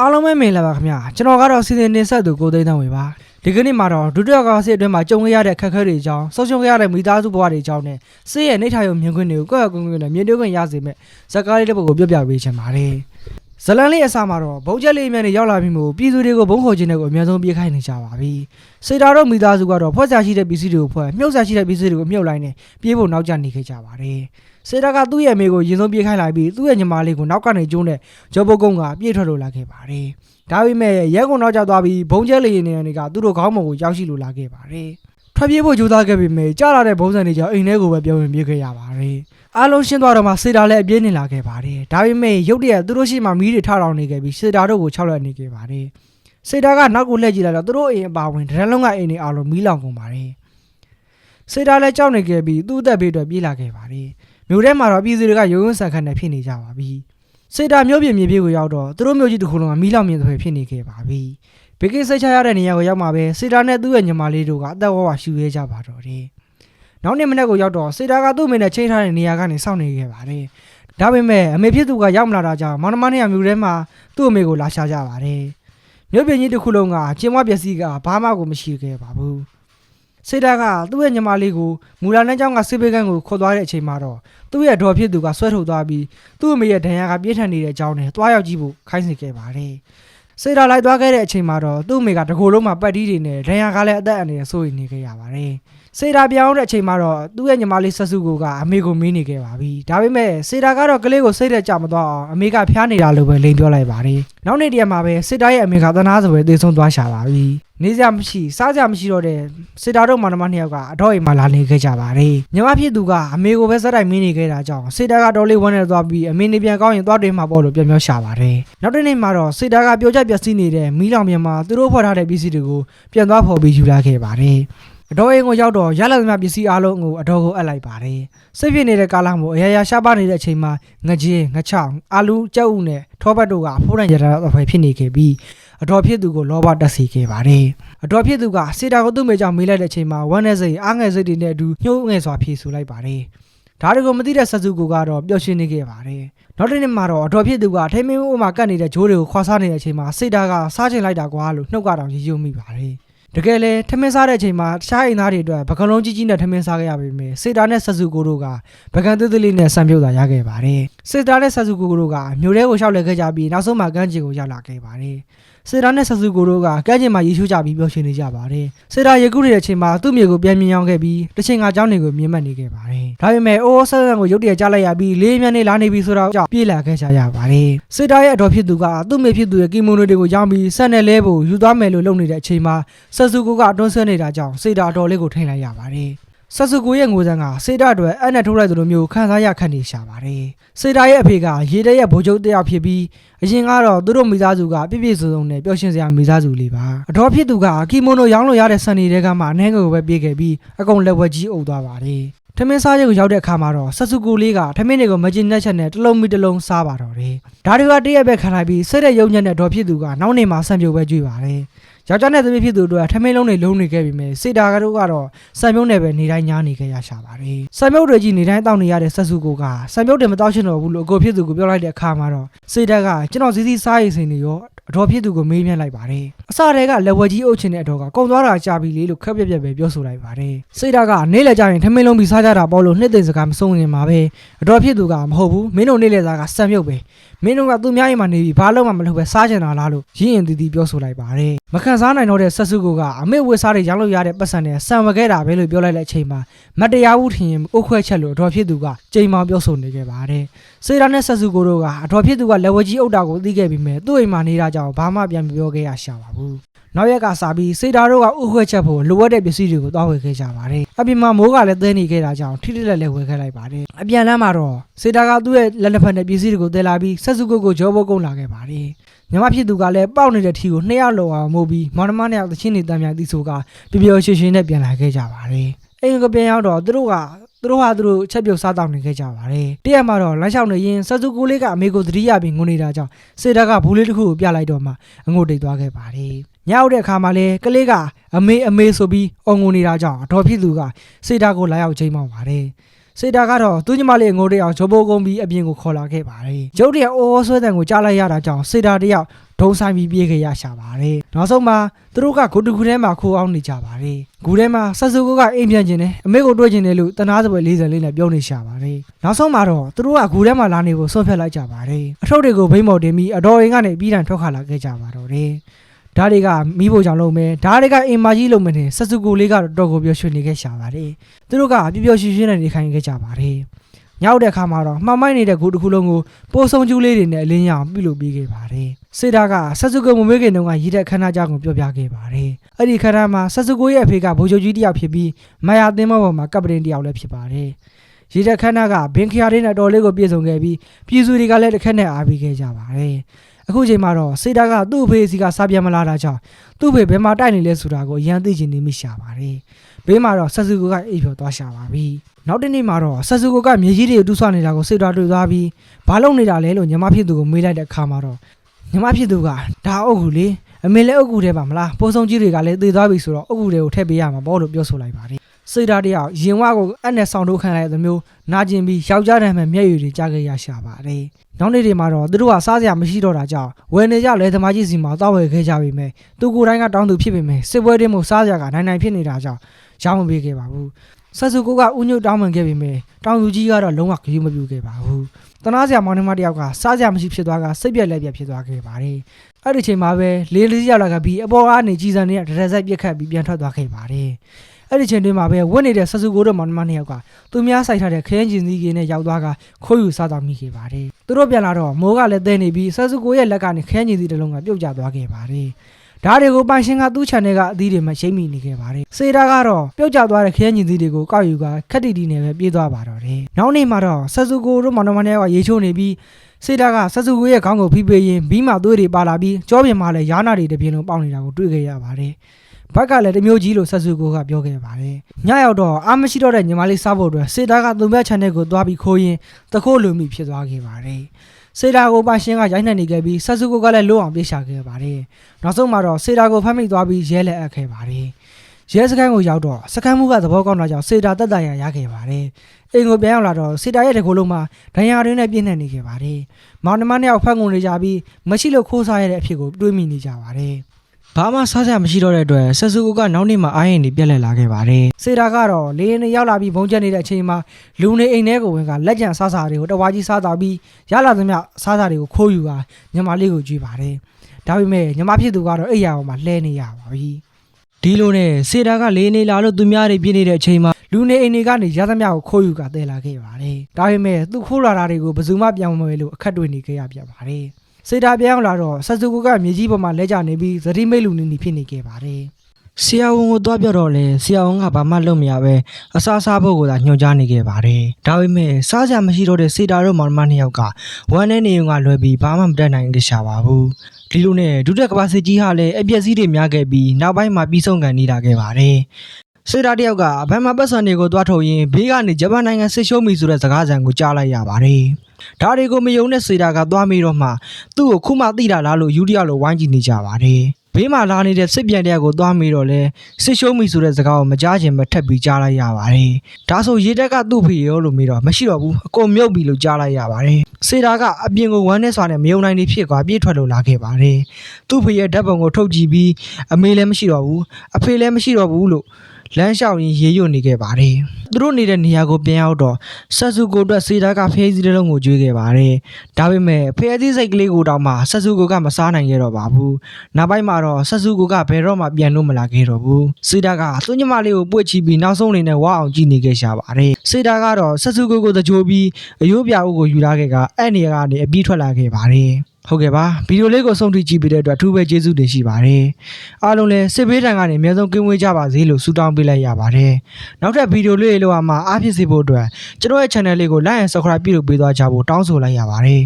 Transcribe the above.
အားလုံးပဲမင်္ဂလာပါခင်ဗျာကျွန်တော်ကတော့စီစဉ်တင်ဆက်သူကိုသိန်းတန်းဝေပါဒီကနေ့မှာတော့ဒုတိယကစစ်အတွင်းမှာကြုံခဲ့ရတဲ့အခက်အခဲတွေအကြောင်းဆုံးရှုံးခဲ့ရတဲ့မိသားစုဘဝတွေအကြောင်းနဲ့စိတ်ရဲ့နှိဋ္ဌာယုံမြင်ခွင့်တွေကိုကိုယ့်အကူအကူနဲ့မြင်တွေ့ခွင့်ရစေမဲ့ဇာတ်ကားလေးတစ်ပုဒ်ကိုပြောပြပေးချင်ပါတယ် ဇလန်လေးအစမှာတော့ဘုံချက်လေးအမြန်နဲ့ရောက်လာပြီးမို့ပြည်သူတွေကိုဘုံခေါ်ခြင်းတွေကိုအများဆုံးပြေးခိုင်းနေကြပါပြီစေတာတော့မိသားစုကတော့ဖွဲ့စားရှိတဲ့ပစ္စည်းတွေကိုဖွဲ့မြုပ်စားရှိတဲ့ပစ္စည်းတွေကိုမြုပ်လိုက်နေပြေးဖို့နောက်ကျနေခဲ့ကြပါတယ်စေတာကသူ့ရဲ့အမေကိုရင်ဆုံးပြေးခိုင်းလိုက်ပြီးသူ့ရဲ့ညီမလေးကိုနောက်ကနေကျုံးတဲ့ဂျောဘုတ်ကုန်းကပြေးထွက်လို့လာခဲ့ပါတယ်ဒါပေမဲ့ရဲကုံနောက်ကျသွားပြီးဘုံကျဲလေရင်တွေကသူတို့ခေါင်းမကိုရောက်ရှိလိုလာခဲ့ပါတယ်။ ထွက်ပြေးဖို့ကြိုးစားခဲ့ပေမဲ့ကြားလာတဲ့ဘုံစံတွေကြောင့်အိမ်ထဲကိုပဲပြောင်းဝင်ပြေးခဲ့ရပါတယ်။အားလုံးရှင်းသွားတော့မှစေတာလည်းအပြင်းနေလာခဲ့ပါတယ်။ဒါပေမဲ့ရုတ်တရက်သူတို့ရှိမှမီးတွေထထောင်နေခဲ့ပြီးစေတာတို့ကိုခြောက်လက်နေခဲ့ပါတယ်။စေတာကနောက်ကိုလှည့်ကြည့်လိုက်တော့သူတို့အိမ်အပါဝင်ဒရန်လုံးကအိမ်တွေအားလုံးမီးလောင်ကုန်ပါတယ်။စေတာလည်းကြောက်နေခဲ့ပြီးသူ့အသက်ဘေးအတွက်ပြေးလာခဲ့ပါတယ်။မြို့ထဲမှာတော့ပြည်သူတွေကရုံရုံဆန်ခတ်နေဖြစ်နေကြပါပြီ။စေတာမျိုးပြင်းမြေပြေးကိုရောက်တော့သူတို့မျိုးကြီးတစ်ခုလုံးကမီးလောင်မြင်တဲ့ဖြစ်နေခဲ့ပါပြီ။ ဘေကိစိတ်ချရတဲ့နေရာကိုရောက်မှာပဲစေတာနဲ့သူ့ရဲ့ညီမလေးတို့ကအသက်ဝဝရှူရဲကြပါတော့တယ်။နောက်နေ့မနေ့ကိုရောက်တော့စေတာကသူ့အမေနဲ့ချိန်ထားတဲ့နေရာကနေစောင့်နေခဲ့ပါတယ်။ဒါပေမဲ့အမေဖြစ်သူကရောက်မလာတာကြောင့်မောင်နှမနဲ့မျိုးထဲမှာသူ့အမေကိုလာရှာကြပါတယ်။မျိုးပြင်းကြီးတစ်ခုလုံးကကျင်းဝပျက်စီးကဘာမှကိုမရှိခဲ့ပါဘူး။စေတာကသူ့ရဲ့ညီမလေးကိုမူလာနဲ့ကျောင်းကစေဘေးကန်းကိုခေါ်သွားတဲ့အချိန်မှာတော့သူ့ရဲ့ဒေါ်ဖြစ်သူကဆွဲထုတ်သွားပြီးသူ့အမေရဲ့ဒဏ်ရာကပြင်းထန်နေတဲ့အကြောင်းနဲ့တွားရောက်ကြည့်ဖို့ခိုင်းစေခဲ့ပါတယ်။ စေတာလိုက်သွားခဲ့တဲ့အချိန်မှာတော့သူ့အမေကတကိုယ်လုံးမှာပတ်တီးတွေနဲ့ဒဏ်ရာကလည်းအသက်အန္တရာယ်ဆိုးနေခဲ့ရပါတယ်။ စေတာပြောင်းတဲ့အချိန်မှာတော့သူ့ရဲ့ညီမလေးဆက်စုကိုကအမေကိုမေးနေခဲ့ပါပြီ။ဒါပေမဲ့စေတာကတော့ကလေးကိုစိတ်သက်ကြမသွားအောင်အမေကဖျားနေတာလို့ပဲလိန်ပြောလိုက်ပါတယ်။နောက်နေ့တည်းမှာပဲစေတာရဲ့အမေကသနာစပွဲသေဆုံးသွားရှာပါပြီ။နေစရာမရှိစားစရာမရှိတော့တဲ့စေတာတို့မောင်နှမနှစ်ယောက်ကအတော့အိမ်မှာလာနေခဲ့ကြပါတယ်။ညီမဖြစ်သူကအမေကိုပဲစက်တိုက်မင်းနေခဲ့တာကြောင့်စေတာကတော်လေးဝမ်းနေသွားပြီးအမေနေပြန်ကောင်းရင်သွားတွင်မှာပေါ့လို့ပြန်ပြောရှာပါတယ်။နောက်တစ်နေ့မှာတော့စေတာကပြောချက်ပျက်စီးနေတဲ့မီးလောင်ပြန်မှာသူတို့ဖော်ထားတဲ့ပစ္စည်းတွေကိုပြန်သွားဖော်ပြီးယူလာခဲ့ပါတယ်။ အတော်အိမ်ကိုရောက်တော့ရလာသမျှပစ္စည်းအလုံးကိုအတော်ကိုအပ်လိုက်ပါတယ်။စိတ်ဖြစ်နေတဲ့ကာလမှာအရာရာရှားပါနေတဲ့အချိန်မှာငကြင်းငချောင်းအာလူကြက်ဥနဲ့ထောပတ်တို့ကဖိုးရန်ရတာအဖွဲဖြစ်နေခဲ့ပြီးအတော်ဖြစ်သူကိုလောဘတက်စီခဲ့ပါတယ်။အတော်ဖြစ်သူကစေတာကိုသူ့မိကြောင့်မေးလိုက်တဲ့အချိန်မှာဝမ်းနဲ့စိတ်အားငယ်စိတ်တွေနဲ့အတူညှိုးငယ်စွာဖြေဆိုလိုက်ပါတယ်။ဒါတွေကိုမသိတဲ့ဆက်စုကိုကတော့ပျော်ရွှင်နေခဲ့ပါတယ်။နောက်တစ်နေ့မှာတော့အတော်ဖြစ်သူကထိမင်းဦးမှာကတ်နေတဲ့ဂျိုးတွေကိုခွာစားနေတဲ့အချိန်မှာစေတာကစားချင်လိုက်တာကွာလို့နှုတ်ကတောင်ရီးရွမိပါတယ်။ တကယ်လဲထမင်းစားတဲ့အချိန်မှာတခြားအိမ်သားတွေအတွက်ပကံလုံးကြီးကြီးနဲ့ထမင်းစားခဲ့ရပေမယ့်စေတာနဲ့ဆက်စုကိုတို့ကပကံသေးသေးလေးနဲ့ဆံပြုတ်တာရခဲ့ပါတယ်စေတာနဲ့ဆက်စုကိုတို့ကမြို့ထဲကိုရှောက်လဲခဲ့ကြပြီးနောက်ဆုံးမှာကမ်းခြေကိုရောက်လာခဲ့ပါတယ် စေတာနဲ့ဆက်စုကိုတို့ကကမ်းခြေမှာရေချိုးကြပြီးပျော်ရွှင်နေကြပါတယ်စေတာရေကူးနေတဲ့အချိန်မှာသူ့မြေကိုပြန်မြင်ရောက်ခဲ့ပြီးတစ်ချိန်ကเจ้าနေကိုမြင်မှတ်နေခဲ့ပါတယ်ဒါပေမဲ့အိုးဆက်ဆန်ကိုရုတ်တရက်ကြားလိုက်ရပြီးလေးမြန်နေလာနေပြီဆိုတော့ကြောင့်ပြေးလာခဲ့ကြရပါတယ်စေတာရဲ့အတော်ဖြစ်သူကသူ့မိဖြစ်သူရဲ့ကီမိုနိုတွေကိုရောင်းပြီးဆက်နဲ့လဲဖို့ယူသွားမယ်လို့လုပ်နေတဲ့အချိန်မှာ ဆက်စုကိုကအတွန်းဆွဲနေတာကြောင့်စေတာအတော်လေးကိုထိန်လိုက်ရပါတယ်။ ဆက်စုကိုရဲ့ငိုစံကစေတာအတွက်အနဲ့ထိုးလိုက်သလိုမျိုးခံစားရခန့်နေရှာပါတယ်။စေတာရဲ့အဖေကရေတရက်ဗိုလ်ချုပ်တစ်ယောက်ဖြစ်ပြီးအရင်ကတော့သူတို့မိသားစုကပြည့်ပြည့်စုံစုံနဲ့ပျော်ရွှင်စရာမိသားစုလေးပါ။အတော်ဖြစ်သူကကီမိုနိုရောင်းလို့ရတဲ့ဆန်နေတွေကမှအနှဲငယ်ကိုပဲပြေးခဲ့ပြီးအကုန်လက်ဝက်ကြီးအုပ်သွားပါတယ်။ထမင်းစားချက်ကိုရောက်တဲ့အခါမှာတော့ဆက်စုကိုလေးကထမင်းတွေကိုမကျင်နှက်ချက်နဲ့တစ်လုံးမီတစ်လုံးစားပါတော့တယ်။ဒါတွေကတရက်ပဲခံလိုက်ပြီးစိတ်တဲ့ယုံညံ့တဲ့ဒေါ်ဖြစ်သူကနောက်နေမှာဆံပြုတ်ပဲကြွေးပါတယ်။ ယောက်ျားနဲ့သမီးဖြစ်သူတို့ကထမင်းလုံးတွေလုံးနေခဲ့ပြီမဲ့စေတာကတို့ကတော့စံမြုပ်နဲ့ပဲနေတိုင်းညားနေခဲ့ရရှာပါတယ်။စံမြုပ်တွေကြီးနေတိုင်းတောက်နေရတဲ့ဆက်စုကိုကစံမြုပ်တွေမတောက်ချင်တော့ဘူးလို့အကိုဖြစ်သူကိုပြောလိုက်တဲ့အခါမှာတော့စေတာကကျွန်တော်စီစီစားရည်စိန်နေရောအတော်ဖြစ်သူကိုမေးမြန်းလိုက်ပါတယ်။အစတည်းကလက်ဝဲကြီးအုပ်ချင်တဲ့အတော်ကကုံသွားတာကြာပြီလေလို့ခက်ပြက်ပြက်ပဲပြောဆိုလိုက်ပါတယ်။စေတာကနေလေကြရင်ထမင်းလုံးပြီးစားကြတာပေါ့လို့နှစ်သိမ့်စကားမဆုံးရင်မှာပဲအတော်ဖြစ်သူကမဟုတ်ဘူးမင်းတို့နေလေစားကစံမြုပ်ပဲမင်းတို့ကသူများအိမ်မှာနေပြီးဘာလို့မှမလုပ်ပဲစားချင်တာလားလို့ရင်းရင်တီးတီးပြောဆိုလိုက်ပါတယ်။မခံစားနိုင်တော့တဲ့ဆက်စုကိုကအမေဝစ်စားတွေရောင်းလို့ရတဲ့ပတ်စံနဲ့ဆံဝခဲ့တာပဲလို့ပြောလိုက်တဲ့အချိန်မှာမတ်တရားဘူးထင်ရင်အုတ်ခွဲချက်လို့အတော်ဖြစ်သူကကြိမ်မောင်ပြောဆိုနေခဲ့ပါတယ်။စေတာနဲ့ဆက်စုကိုတို့ကအတော်ဖြစ်သူကလက်ဝဲကြီးအုပ်တာကိုသိခဲ့ပြီးမဲ့သူ့အိမ်မှာနေတာကြောင့်ဘာမှပြန်မပြောခဲ့ရရှာပါဘူး။ နောက်ရက်ကစားပြီးစေတာတို့ကဥခွဲချက်ဖို့လိုအပ်တဲ့ပစ္စည်းတွေကိုတောင်းဝယ်ခဲ့ကြပါတယ်။အပြင်မှာမိုးကလည်းသဲနေခဲ့တာကြောင့်ထိထိလက်လက်ဝယ်ခဲ့လိုက်ပါတယ်။အပြန်လမ်းမှာတော့စေတာကသူ့ရဲ့လက်လက်ဖက်နဲ့ပစ္စည်းတွေကိုသယ်လာပြီးဆက်စုကိုကိုဂျောဘုတ်ကုန်းလာခဲ့ပါတယ်။ညီမဖြစ်သူကလည်းပေါက်နေတဲ့ထီကိုနှစ်ယောက်လောအောင်မို့ပြီးမောင်နှမနှစ်ယောက်သချင်းနေတမ်းများတီးဆိုကပျော်ပျော်ရွှင်ရွှင်နဲ့ပြန်လာခဲ့ကြပါတယ်။အိမ်ကပြန်ရောက်တော့သူတို့ကသူတို့ဟာသူတို့ချက်ပြုတ်စားတောင်းနေခဲ့ကြပါတယ်။တရက်မှာတော့လမ်းလျှောက်နေရင်ဆက်စုကိုလေးကအမေကိုသတိရပြီးငုံနေတာကြောင့်စေတာကဘူးလေးတစ်ခုကိုပြလိုက်တော့မှအငိုတိတ်သွားခဲ့ပါတယ်။ ညောက်တဲ့အခါမှာလဲကလေးကအမေအမေဆိုပြီးအော်ငိုနေတာကြောင့်အတော်ဖြစ်သူကစေတာကိုလာရောက်ချိန်မောက်ပါတယ်။စေတာကတော့သူ့ညီမလေးငိုတဲ့အောင်ဂျိုးဘိုးကုန်းပြီးအပြင်ကိုခေါ်လာခဲ့ပါတယ်။ကျုပ်တည်းအိုးအိုးဆွဲတဲ့ကိုကြားလိုက်ရတာကြောင့်စေတာတယောက်ဒုံဆိုင်ပြီးပြေးခဲ့ရရှာပါတယ်နောက်ဆုံးမှာသူတို့ကဂုတ်တကူထဲမှာခိုးအောင်နေကြပါတယ်ဂူထဲမှာဆက်စုကိုကအိမ်ပြန်ခြင်းနဲ့အမေကိုတွေ့ခြင်းနဲ့လို့တနာစပွဲ40လေးနဲ့ပြောနေရှာပါတယ်နောက်ဆုံးမှာတော့သူတို့ကဂူထဲမှာလာနေဖို့ဆွတ်ဖြတ်လိုက်ကြပါတယ်အထုပ်တွေကိုဘိမ့်မော်တင်ပြီးအတော်အိမ်ကနေပြီးတန်ထွက်ခါလာခဲ့ကြပါတော့တယ် ဓာတ်တွေကမိဖို့ကြောင့်လုံးမယ်ဓာတ်တွေကအိမ်မကြီးလုံးမယ်နဲ့ဆက်စုကိုလေးကတော့တော်ကိုပြောရွှေ့နေခဲ့ရှာပါတယ်သူတို့ကပျော်ပျော်ရွှင်ရွှင်နဲ့နေခိုင်းခဲ့ကြပါတယ်ညောက်တဲ့ခါမှာတော့မှောင်မိုက်နေတဲ့ဂူတစ်ခုလုံးကိုပိုးဆုံးကျူးလေးတွေနဲ့အလင်းရအောင်ပြုလုပ်ပေးခဲ့ပါတယ်စေတာကဆက်စုကိုမမွေးခင်တုန်းကရည်တဲ့ခန္ဓာကြောင့်ကိုပြောပြခဲ့ပါတယ်အဲ့ဒီခန္ဓာမှာဆက်စုကိုရဲ့အဖေကဘိုးချုပ်ကြီးတစ်ယောက်ဖြစ်ပြီးမာယာသင်းမောပေါ်မှာကပ်ပရင်တစ်ယောက်လည်းဖြစ်ပါတယ်ရည်တဲ့ခန္ဓာကဘင်ခရာလေးနဲ့တော်လေးကိုပြည့်စုံခဲ့ပြီးပြည်သူတွေကလည်းတစ်ခက်နဲ့အားပေးခဲ့ကြပါတယ် အခုချိန်မှာတော့စေတာကသူ့အဖေစီကစားပြန်မလာတာကြောင့်သူ့ဖေဘယ်မှာတိုက်နေလဲဆိုတာကိုအရန်သိချင်နေမိရှာပါတယ်ဘေးမှာတော့ဆက်စုကိုကအိပ်ဖြော်သွားရှာပါပြီနောက်တစ်နေ့မှာတော့ဆက်စုကိုကမြေကြီးတွေကိုတူးဆွနေတာကိုစေတာတွေ့သွားပြီးဘာလုပ်နေတာလဲလို့ညီမဖြစ်သူကိုမေးလိုက်တဲ့အခါမှာတော့ညီမဖြစ်သူကဒါအုပ်ကူလေအမေလည်းအုပ်ကူထဲပါမလားပိုးဆုံးကြီးတွေကလည်းသေသွားပြီဆိုတော့အုပ်ကူတွေကိုထည့်ပေးရမှာပေါ့လို့ပြောဆိုလိုက်ပါတယ် စေတာတယောက်ရင်ဝကိုအက်နဲ့ဆောင်းထုတ်ခံလိုက်တဲ့မျိုးနာကျင်ပြီးယောက်ျားတမ်းမဲ့မျက်ရည်တွေကြားခဲ့ရရှာပါတယ်နောက်နေ့တွေမှာတော့သူတို့ကစားစရာမရှိတော့တာကြောင့်ဝယ်နေကြလဲသမားကြီးစီမှာတောက်ဝယ်ခဲ့ကြပြီမဲ့သူကိုယ်တိုင်းကတောင်းသူဖြစ်ပေမဲ့စစ်ပွဲတင်းမှုစားစရာကနိုင်နိုင်ဖြစ်နေတာကြောင့်ရောင်းမပေးခဲ့ပါဘူးဆက်စုကိုကဥညွတ်တောင်းပန်ခဲ့ပေမဲ့တောင်သူကြီးကတော့လုံးဝဂရုမပြုခဲ့ပါဘူးတနာစရာမောင်နှမတယောက်ကစားစရာမရှိဖြစ်သွားကစိတ်ပြက်လက်ပြက်ဖြစ်သွားခဲ့ပါတယ်အဲ့ဒီချိန်မှာပဲလေးလေးရောက်လာခဲ့ပြီးအပေါ်ကနေကြီးစံနေတဲ့ဒရက်ဆက်ပြက်ခတ်ပြီးပြန်ထွက်သွားခဲ့ပါတယ် အဲ့ဒီချိန်တွင်မှာပဲဝတ်နေတဲ့ဆက်စုကိုတို့မောင်နှမနှစ်ယောက်ကသူများဆိုင်ထားတဲ့ခရမ်းကျင်စည်းကြီးနဲ့ရောက်သွားကခိုးယူစားတော်မိခဲ့ပါတယ်သူတို့ပြန်လာတော့မိုးကလည်းတဲနေပြီးဆက်စုကိုရဲ့လက်ကနေခရမ်းကျင်စည်းတစ်လုံးကပြုတ်ကျသွားခဲ့ပါတယ်ဓာတ်တွေကိုပိုင်ရှင်ကသူ့ channel ကအသီးတွေမှာရှိမ့်မိနေခဲ့ပါတယ်။စေတာကတော့ပြုတ်ကျသွားတဲ့ခရမ်းညီသီးတွေကိုကောက်ယူကခက်တီတီနဲ့ပဲပြေးသွားပါတော့တယ်။နောက်နေ့မှာတော့ဆက်စုကိုတို့မောင်နှမတွေကရေချိုးနေပြီးစေတာကဆက်စုကိုရဲ့ခေါင်းကိုဖိပေးရင်းဘီးမှသွေးတွေပါလာပြီးကြောပြင်မှာလည်းရားနာတွေတစ်ပြင်းလုံးပေါက်နေတာကိုတွေ့ခဲ့ရပါတယ်။ ဘက်ကလည်းတမျိုးကြီးလို့ဆက်စုကိုကပြောခဲ့ပါတယ်။ညရောက်တော့အာမရှိတော့တဲ့ညီမလေးစားဖို့အတွက်စေတာကသူ့ဘက် channel ကိုသွားပြီးခိုးရင်းတခိုးလူမိဖြစ်သွားခဲ့ပါတယ်။စေတာကိုပိုင်ရှင်ကရိုက်နှက်နေခဲ့ပြီးဆက်စုကိုကလည်းလွတ်အောင်ပြေးရှာခဲ့ပါတယ်။နောက်ဆုံးမှာတော့စေတာကိုဖမ်းမိသွားပြီးရဲလက်အပ်ခဲ့ပါတယ်။ရဲစခန်းကိုရောက်တော့စခန်းမှုကသဘောကောင်းတာကြောင့်စေတာတက်တရရခဲ့ပါတယ်။အိမ်ကိုပြန်ရောက်လာတော့စေတာရဲ့တကူလုံးမှာဒဏ်ရာတွေနဲ့ပြည့်နေနေခဲ့ပါတယ်။မောင်နှမနှစ်ယောက်ဖက်ကုန်နေကြပြီးမရှိလို့ခိုးစားရတဲ့အဖြစ်ကိုတွေးမိနေကြပါတယ်။ ဘာမှစားစရာမရှိတော့တဲ့အတွက်ဆက်စုကိုကနောက်နေ့မှာအာရင်တွေပြက်လက်လာခဲ့ပါတယ်။စေတာကတော့လေရင်တွေရောက်လာပြီးဘုံကျက်နေတဲ့အချိန်မှာလူနေအိမ်ထဲကိုဝင်ကလက်ကျန်စားစာတွေကိုတဝါကြီးစားတော့ပြီးရလာသမျှစားစာတွေကိုခိုးယူကညီမလေးကိုကြွေးပါတယ်။ဒါပေမဲ့ညီမဖြစ်သူကတော့အိယာပေါ်မှာလှဲနေရပါပြီ။ဒီလိုနဲ့စေတာကလေနေလာလို့သူများတွေပြင်းနေတဲ့အချိန်မှာလူနေအိမ်တွေကနေရသမျှကိုခိုးယူကတဲလာခဲ့ပါတယ်။ဒါပေမဲ့သူခိုးလာတာတွေကိုဘယ်သူမှပြောင်းမလဲလို့အခက်တွေ့နေခဲ့ရပြန်ပါတယ်။ စေတာပြောင်းလာတော့ဆက်စုကိုကမြေကြီးပေါ်မှာလဲကျနေပြီးသတိမိတ်လူနေနေဖြစ်နေခဲ့ပါတယ်။ဆရာဝန်ကိုတွားပြတော့လဲဆရာဝန်ကဘာမှလုပ်မရပဲအစားစားဖို့ကိုသာညွှန်ကြားနေခဲ့ပါတယ်။ဒါပေမဲ့စားစရာမရှိတော့တဲ့စေတာတို့မောင်နှမနှစ်ယောက်ကဝမ်းနဲ့နေုံကလွယ်ပြီးဘာမှမတတ်နိုင်ကြရှာပါဘူး။ဒီလိုနဲ့ဒုတိယကမ္ဘာစစ်ကြီးဟာလည်းအပြက်စီးတွေများခဲ့ပြီးနောက်ပိုင်းမှာပြီးဆုံးကန်နေတာခဲ့ပါတယ်။ စေတာတယောက်ကဘန်မာပတ်စံတွေကိုတွားထုတ်ရင်းဘေးကနေဂျပန်နိုင်ငံဆစ်ရှုံးပြီဆိုတဲ့စကားစံကိုကြားလိုက်ရပါတယ်။ဒါတွေကိုမယုံတဲ့စေတာကသွားမိတော့မှသူ့ကိုခုမှသိတာလားလို့ယူရီးယားလိုဝိုင်းကြည့်နေကြပါတယ်။ဘေးမှာလာနေတဲ့စစ်ပြန်တယောက်ကိုသွားမိတော့လဲဆစ်ရှုံးပြီဆိုတဲ့စကားကိုမကြားချင်ပဲထပ်ပြီးကြားလိုက်ရပါတယ်။ဒါဆိုရေတက်ကသူ့ဖေရောလို့မေးတော့မရှိတော့ဘူးအကုန်မြုပ်ပြီလို့ကြားလိုက်ရပါတယ်။စေတာကအပြင်ကိုဝမ်းနဲ့စွာနဲ့မယုံနိုင်နေဖြစ်သွားပြေးထွက်လို့လာခဲ့ပါတယ်။သူ့ဖေရဲ့ဓာတ်ပုံကိုထုတ်ကြည့်ပြီးအမေလည်းမရှိတော့ဘူးအဖေလည်းမရှိတော့ဘူးလို့ လမ်းလျှောက်ရင်းရေရွတ်နေခဲ့ပါတယ်။သူတို့နေတဲ့နေရာကိုပြန်ရောက်တော့ဆက်စုကိုအတွက်စေတာကဖျဲစည်းတစ်လုံးကိုကျွေးခဲ့ပါတယ်။ဒါပေမဲ့ဖျဲစည်းစိတ်ကလေးကိုတောင်မှဆက်စုကိုကမစားနိုင်ခဲ့တော့ပါဘူး။နောက်ပိုင်းမှာတော့ဆက်စုကိုကဘယ်တော့မှပြန်လို့မလာခဲ့တော့ဘူး။စေတာကသူ့ညီမလေးကိုပွေ့ချီပြီးနောက်ဆုံးအနေနဲ့ဝါအောင်ကြည့်နေခဲ့ရှာပါတယ်။စေတာကတော့ဆက်စုကိုကိုတကြိုပြီးအယိုးပြအုပ်ကိုယူလာခဲ့ကအဲ့နေရာကနေအပြီးထွက်လာခဲ့ပါတယ်။ ဟုတ်ကဲ့ပါဗီဒီယိုလေးကိုဆုံးထိကြည့်ပေးတဲ့အတွက်အထူးပဲကျေးဇူးတင်ရှိပါတယ်အားလုံးလည်းစစ်ဘေးတံကနေအများဆုံးကင်းဝေးကြပါစေလို့ဆုတောင်းပေးလိုက်ရပါတယ်နောက်ထပ်ဗီဒီယိုလေးတွေလောက်မှာအားဖြစ်စေဖို့အတွက်ကျွန်တော်ရဲ့ channel လေးကို like and subscribe ပြုလုပ်ပေးသွားကြဖို့တောင်းဆိုလိုက်ရပါတယ်